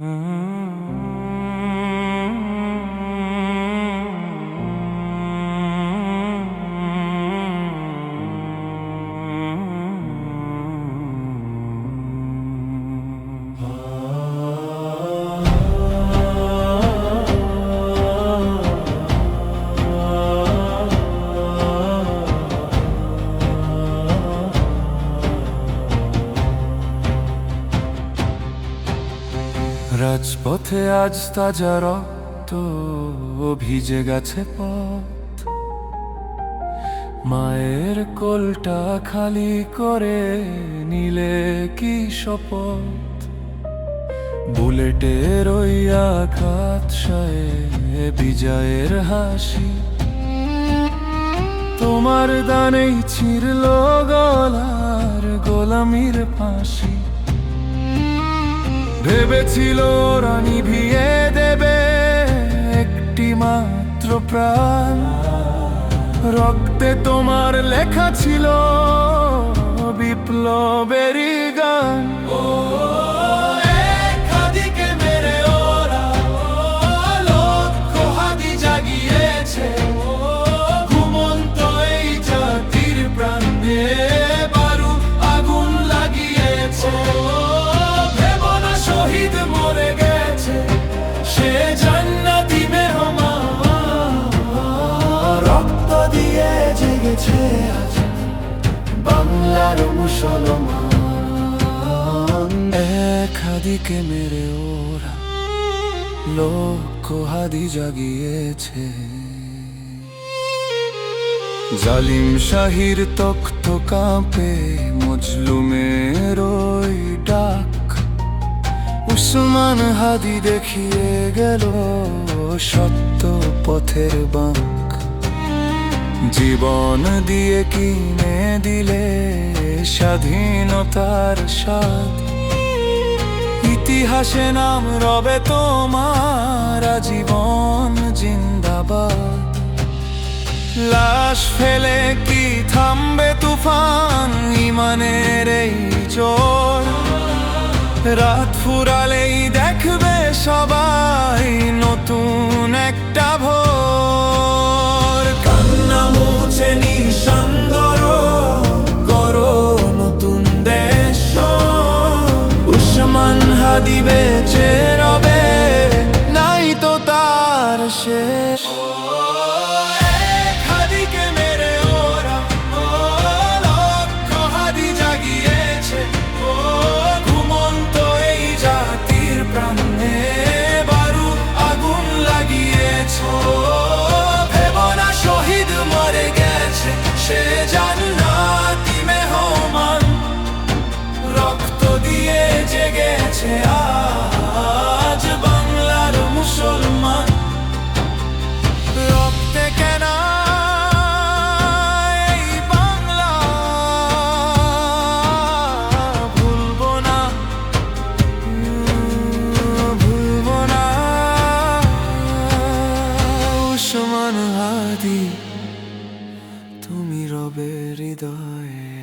Mm-hmm. রাজপথে আজ তাজা রক্ত ভিজে গেছে পথ। মায়ের কোলটা খালি করে নিলে কি শপথ? বুলেটের ওই আঘাত বিজয়ের হাসি। তোমার দানেই ছিড়ল গলার গোলামির ফাঁসি। ভেবেছিল রানী ভিয়ে দেবে একটি মাত্র প্রাণ। রক্তে তোমার লেখা ছিল বিপ্লবেরই জেগেছে আজ বাংলার মুসলমান। মেরে ওরা লক্ষ হাদি জাগিয়েছে। জালিম শাহির তখ্ত কাঁপে মজলুমের ওই ডাক। উসমান হাদি দেখিয়ে গেল সত্য পথের বাঁক। জীবন দিয়ে কিনে দিলে স্বাধীনতার স্বাদ। ইতিহাসে নাম রবে তোমার জীবন জিন্দাবাদ। লাশ ফেলে কি থামবে তুফান, ইমানের এই জোর রাত ফুরালেই দেখবে সবাই নতুন একটা ভোর। shit. Oh. হবে হৃদয়ে।